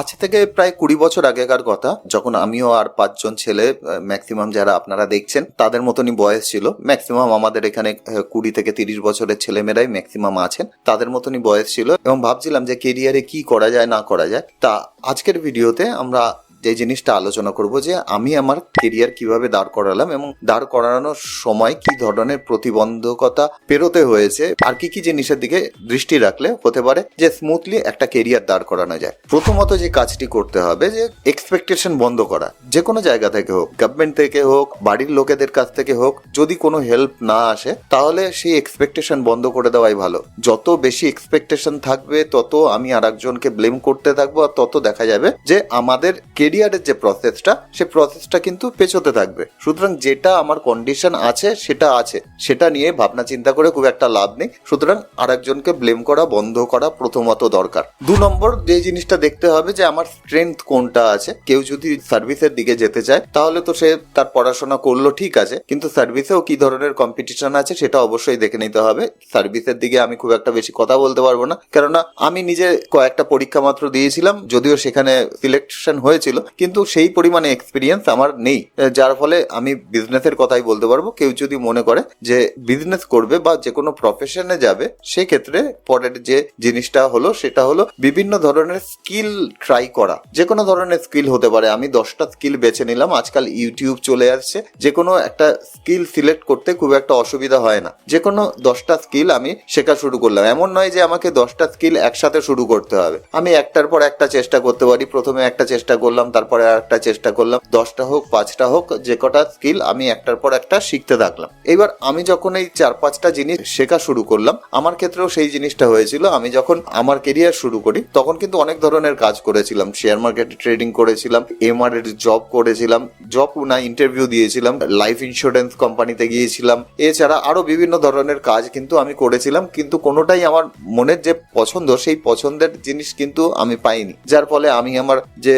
আজ থেকে প্রায় কুড়ি বছর আগেকার কথা, যখন আমিও আর পাঁচজন ছেলে ম্যাক্সিমাম যারা আপনারা দেখছেন, তাদের মতনই বয়স ছিল। ম্যাক্সিমাম আমাদের এখানে কুড়ি থেকে তিরিশ বছরের ছেলেমেয়েরাই ম্যাক্সিমাম আছেন। তাদের মতনই বয়স ছিল এবং ভাবছিলাম যে কেরিয়ারে কি করা যায়, না করা যায়। তা আজকের ভিডিওতে আমরা যে জিনিসটা আলোচনা করব যে আমি আমার কেরিয়ার কীভাবে দাঁড় করালাম এবং দাঁড় করানোর সময় কি ধরনের প্রতিবন্ধকতা পেরোতে হয়েছে আর কি কি জিনিসের দিকে দৃষ্টি রাখলে হতে পারে যে স্মুথলি একটা কেরিয়ার দাঁড় করানো যায়। প্রথমত যে কাজটি করতে হবে যে এক্সপেকটেশন বন্ধ করা। যে কোনো জায়গা থেকে হোক গভর্নমেন্ট থেকে হোক, বাড়ির লোকেদের কাছ থেকে হোক, যদি কোনো হেল্প না আসে, তাহলে সেই এক্সপেকটেশন বন্ধ করে দেওয়াই ভালো। যত বেশি এক্সপেকটেশন থাকবে, তত আমি আর একজনকে ব্লেম করতে থাকব আর তত দেখা যাবে যে আমাদের কেরিয়ারের যে প্রসেসটা সে প্রসেসটা কিন্তু পেছোতে থাকবে। সুতরাং যেটা আমার কন্ডিশন আছে, সেটা আছে। সেটা নিয়ে ভাবনা চিন্তা করে খুব একটা লাভ নেই। সুতরাং আর একজনকে ব্লেম করা, বন্ধ করা প্রথমত দরকার। দু নম্বর, যে জিনিসটা দেখতে হবে যে আমার স্ট্রেংথ কোনটা আছে। কেউ যদি সার্ভিসের দিকে যেতে চায়, তাহলে তো সে তার পড়াশোনা করল, ঠিক আছে। কিন্তু সার্ভিসেও কি ধরনের কম্পিটিশন আছে, সেটা অবশ্যই দেখে নিতে হবে। সার্ভিসের দিকে আমি খুব একটা বেশি কথা বলতে পারব না। কেননা, আমি নিজে কয়েকটা পরীক্ষা মাত্র দিয়েছিলাম, যদিও সেখানে সিলেকশন হয়েছিল। কিন্তু সেই পরিমাণে এক্সপিরিয়েন্স আমার নেই। যার ফলে আমি বিজনেসের কথাই বলতে পারব। কেউ যদি মনে করে যে বিজনেস করবে বা যে কোনো প্রফেশনে যাবে, সেক্ষেত্রে পরের যে জিনিসটা হলো, সেটা হলো বিভিন্ন ধরনের স্কিল ট্রাই করা। যে কোনো ধরনের স্কিল হতে পারে। আমি দশটা স্কিল বেছে নিলাম। আজকাল ইউটিউব চলে আসছে। যে কোনো একটা স্কিল সিলেক্ট করতে খুব একটা অসুবিধা হয় না। যে কোনো দশটা স্কিল আমি শেখা শুরু করলাম। এমন নয় যে আমাকে দশটা স্কিল একসাথে শুরু করতে হবে। আমি একটার পর একটা চেষ্টা করতে পারি। প্রথমে একটা চেষ্টা করলাম। তারপরে একটা চেষ্টা করলাম, দশটা হোক, পাঁচটা হোক, যে কটা স্কিল আমি একটার পর একটা শিখতে থাকলাম। এবার আমি যখন এই চার পাঁচটা জিনিস শেখা শুরু করলাম, আমার ক্ষেত্রেও সেই জিনিসটা হয়েছিল, আমি যখন আমার কেরিয়ার শুরু করি, তখন কিন্তু অনেক ধরনের কাজ করেছিলাম শেয়ার মার্কেটে ট্রেডিং করেছিলাম এমআর এর জব করেছিলাম জব না ইন্টারভিউ দিয়েছিলাম লাইফ ইন্স্যুরেন্স কোম্পানিতে গিয়েছিলাম, এছাড়া আরও বিভিন্ন ধরনের কাজ কিন্তু আমি করেছিলাম, কিন্তু কোনোটাই আমার মনের যে পছন্দ, সেই পছন্দের জিনিস কিন্তু আমি পাইনি। যার ফলে আমি আমার যে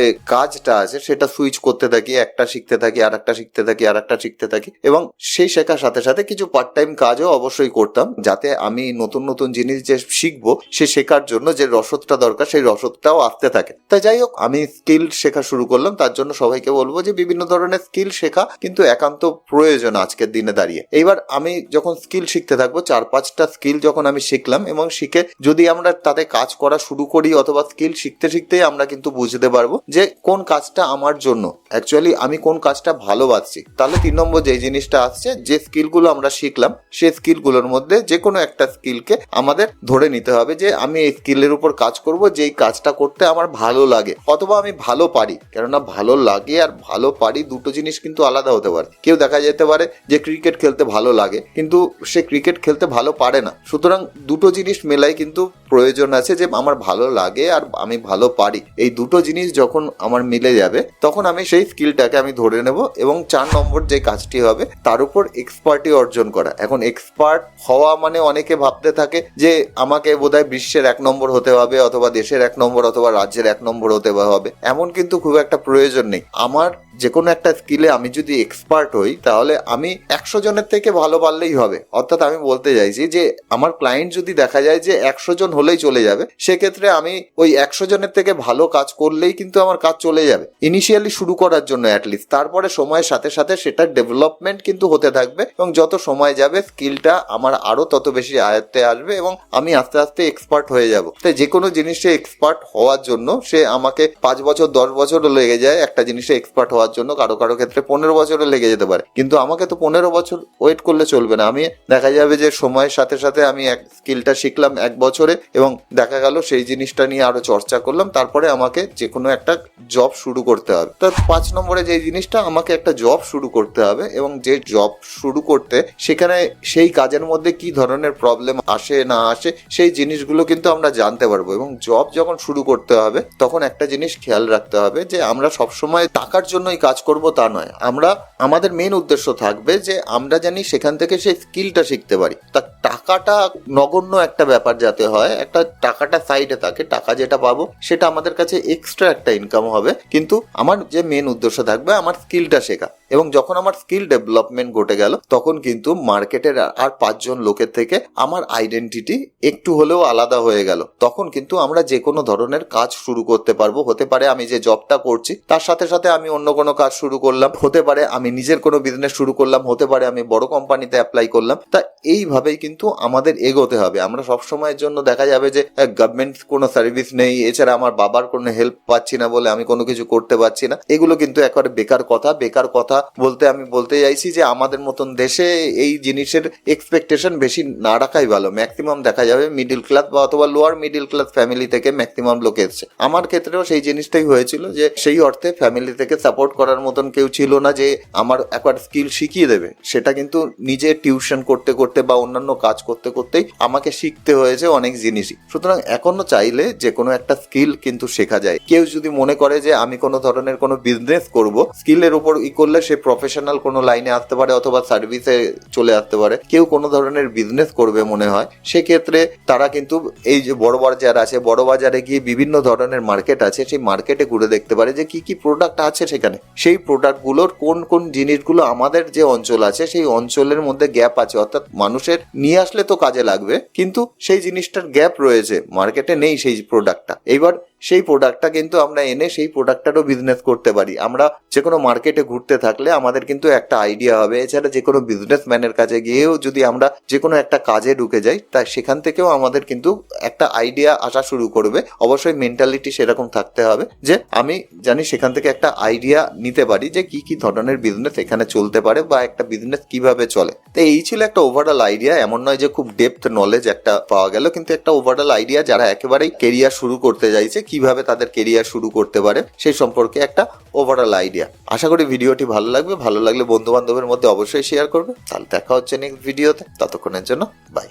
কাজটা আছে সেটা সুইচ করতে থাকি, একটা শিখতে থাকি আর একটা শিখতে থাকি আর একটা শিখতে থাকি এবং সেই শেখার সাথে সাথে কিছু পার্ট টাইম কাজও অবশ্যই করতাম যাতে আমি নতুন নতুন জিনিস যে শিখব সে শেখার জন্য যে রসদটা দরকার সেই রসদটাও আসতে থাকে। তাই যাই হোক, আমি স্কিল শেখা শুরু করলাম, তার জন্য সবাইকে বলব যে বিভিন্ন ধরনের স্কিল শেখা কিন্তু একান্ত প্রয়োজন আজকের দিনে দাঁড়িয়ে। এইবার আমি যখন স্কিল শিখতে থাকব, চার পাঁচটা স্কিল যখন আমি শিখলাম এবং শিখে যদি আমরা তাতে কাজ করা শুরু করি অথবা স্কিল শিখতে শিখতেই আমরা কিন্তু বুঝতে পারব যে কোন কাজটা আমার জন্য। অ্যাকচুয়ালি আমি কোন কাজটা ভালোবাসছি তাহলে তিন নম্বর যে জিনিসটা আসছে, যে স্কিলগুলো আমরা শিখলাম, সেই স্কিলগুলোর মধ্যে যে কোনো একটা স্কিলকে আমাদের ধরে নিতে হবে যে, আমি এই স্কিলের উপর কাজ করব, যেই কাজটা করতে আমার ভালো লাগে। অথবা আমি ভালো পারি। কেননা ভালো লাগে আর ভালো পারি দুটো জিনিস কিন্তু আলাদা হতে পারে। কেউ দেখা যেতে পারে যে ক্রিকেট খেলতে ভালো লাগে, কিন্তু সে ক্রিকেট খেলতে ভালো পারে না। সুতরাং দুটো জিনিস মেলাই কিন্তু প্রয়োজন আছে যে, আমার ভালো লাগে আর আমি ভালো পারি। এই দুটো জিনিস যখন আমার মিলে যাবে, তখন আমি সেই স্কিলটাকে আমি ধরে নেব এবং চার নম্বর যে কাজটি হবে, তার উপর এক্সপার্টি অর্জন করা। এখন এক্সপার্ট হওয়া মানে অনেকে ভাবতে থাকে যে আমাকে বোধহয় বিশ্বের এক নম্বর হতে হবে অথবা দেশের এক নম্বর অথবা রাজ্যের এক নম্বর হতে হবে। এমন কিন্তু খুব একটা প্রয়োজন নেই। আমার যে কোনো একটা স্কিলে আমি যদি এক্সপার্ট হই, তাহলে আমি একশো জনের থেকে ভালো পারলেই হবে। অর্থাৎ আমি বলতে চাইছি যে, আমার ক্লায়েন্ট যদি দেখা যায় যে একশো জন হলেই চলে যাবে, সেক্ষেত্রে আমি ওই একশো জনের থেকে ভালো কাজ করলেই কিন্তু আমার কাজ চলে যাবে। ইনিশিয়ালি শুরু করার জন্য অ্যাটলিস্ট তারপরে সময়ের সাথে সাথে সেটার ডেভেলপমেন্ট কিন্তু হতে থাকবে এবং যত সময় যাবে স্কিলটা আমার আরও তত বেশি আয়ত্তে আসবে এবং আমি আস্তে আস্তে এক্সপার্ট হয়ে যাব। তাই যে কোনো জিনিসে এক্সপার্ট হওয়ার জন্য সে আমাকে পাঁচ বছর, দশ বছরও লেগে যায় একটা জিনিসে এক্সপার্ট হওয়ার জন্য কারও কারও ক্ষেত্রে পনেরো বছরও লেগে যেতে পারে। কিন্তু আমাকে তো পনেরো বছর ওয়েট করলে চলবে না। আমি দেখা যাবে যে সময়ের সাথে সাথে আমি এক স্কিলটা শিখলাম এক বছরে এবং দেখা গেল সেই জিনিসটা নিয়ে আরও চর্চা করলাম। তারপরে আমাকে যে কোনো একটা জব শুরু করতে হবে। তো পাঁচ নম্বরে যে জিনিসটা, আমাকে একটা জব শুরু করতে হবে এবং যে জব শুরু করতে সেখানে সেই কাজের মধ্যে কি ধরনের প্রবলেম আসে না আসে সেই জিনিসগুলো কিন্তু আমরা জানতে পারব এবং জব যখন শুরু করতে হবে, তখন একটা জিনিস খেয়াল রাখতে হবে যে আমরা সবসময় টাকার জন্যই কাজ করব তা নয়। আমরা, আমাদের মেন উদ্দেশ্য থাকবে যে আমরা জানি সেখান থেকে সেই স্কিলটা শিখতে পারি। তা টাকাটা নগণ্য একটা ব্যাপার যাতে হয়, একটা টাকাটা সাইডে থাকে, টাকা যেটা পাবো, সেটা আমাদের কাছে এক্সট্রা একটা ইনকাম হবে। কিন্তু আমার যে মেন উদ্দেশ্য থাকবে, আমার স্কিলটা শেখা। এবং যখন আমার স্কিল ডেভেলপমেন্ট ঘটে গেল, তখন কিন্তু মার্কেটের আর পাঁচজন লোকের থেকে আমার আইডেন্টিটি একটু হলেও আলাদা হয়ে গেল। তখন কিন্তু আমরা যে কোনো ধরনের কাজ শুরু করতে পারব। হতে পারে আমি যে জবটা করছি, তার সাথে সাথে আমি অন্য কোনো কাজ শুরু করলাম, হতে পারে আমি নিজের কোনো বিজনেস শুরু করলাম, হতে পারে আমি বড় কোম্পানিতে অ্যাপ্লাই করলাম। তা এইভাবেই কিন্তু আমাদের এগোতে হবে। আমরা সব সময়ের জন্য দেখা যাবে যে গভর্নমেন্ট কোনো সার্ভিস নেই, এছাড়া আমার বাবার কোনো হেল্প পাচ্ছি না বলে আমি কোনো কিছু করতে পারছি না। এগুলো কিন্তু একেবারে বেকার কথা। বেকার কথা বলতে আমি বলতে চাইছি যে, আমাদের মতন দেশে এই জিনিসের এক্সপেকটেশন বেশি না রাখাই ভালো। ম্যাক্সিমাম দেখা যাবে মিডিল ক্লাস বা অথবা লোয়ার মিডিল ক্লাস ফ্যামিলি থেকে ম্যাক্সিমাম লোক এসছে। আমার ক্ষেত্রেও সেই জিনিসটাই হয়েছিল যে, সেই অর্থে ফ্যামিলি থেকে সাপোর্ট করার মতন কেউ ছিল না যে আমার একবার স্কিল শিখিয়ে দেবে। সেটা কিন্তু নিজে টিউশন করতে করতে বা অন্যান্য কাজ করতে করতেই আমাকে শিখতে হয়েছে অনেক জিনিসই। সুতরাং এখনও চাইলে যে কোনো একটা স্কিল কিন্তু শেখা যায়। কেউ যদি মনে করে যে আমি কোনো ধরনের কোনো বিজনেস করব স্কিলের উপর ই করলে সে প্রফেশনাল কোনো লাইনে আসতে পারে অথবা সার্ভিসে চলে আসতে পারে। কেউ কোনো ধরনের বিজনেস করবে মনে হয়, সেক্ষেত্রে তারা কিন্তু এই যে বড় বাজার আছে, বড় বাজারে গিয়ে বিভিন্ন ধরনের মার্কেট আছে, সেই মার্কেটে ঘুরে দেখতে পারে যে কি কি প্রোডাক্ট আছে সেখানে। সেই প্রোডাক্টগুলোর কোন কোন জিনিসগুলো আমাদের যে অঞ্চল আছে, সেই অঞ্চলের মধ্যে গ্যাপ আছে। অর্থাৎ মানুষের নিয়ে আসলে তো কাজে লাগবে, কিন্তু সেই জিনিসটার গ্যাপ রয়েছে মার্কেটে নেই সেই প্রোডাক্টটা এইবার সেই প্রোডাক্টটা কিন্তু আমরা এনে সেই প্রোডাক্টটারও বিজনেস করতে পারি। আমরা যে কোনো মার্কেটে ঘুরতে থাকলে আমাদের কিন্তু একটা আইডিয়া হবে। এছাড়া যে কোনো বিজনেসম্যানের কাছে গিয়েও যদি আমরা যে কোনো একটা কাজে ঢুকে যাই, তা সেখান থেকেও আমাদের কিন্তু একটা আইডিয়া আসা শুরু করবে। অবশ্যই মেন্টালিটি সেরকম থাকতে হবে যে আমি জানি সেখান থেকে একটা আইডিয়া নিতে পারি যে কি কি ধরনের বিজনেস এখানে চলতে পারে বা একটা বিজনেস কীভাবে চলে। তো এই ছিল একটা ওভারঅল আইডিয়া এমন নয় যে খুব ডেপথ নলেজ একটা পাওয়া গেল, কিন্তু একটা ওভারঅল আইডিয়া যারা একেবারেই কেরিয়ার শুরু করতে চাইছে কীভাবে তাদের কেরিয়ার শুরু করতে পারে, সেই সম্পর্কে একটা ওভারঅল আইডিয়া আশা করি ভিডিওটি ভালো লাগবে। ভালো লাগলে বন্ধু বান্ধবের মধ্যে অবশ্যই শেয়ার করবে। তাহলে দেখা হচ্ছে নেক্সট ভিডিওতে ততক্ষণের জন্য বাই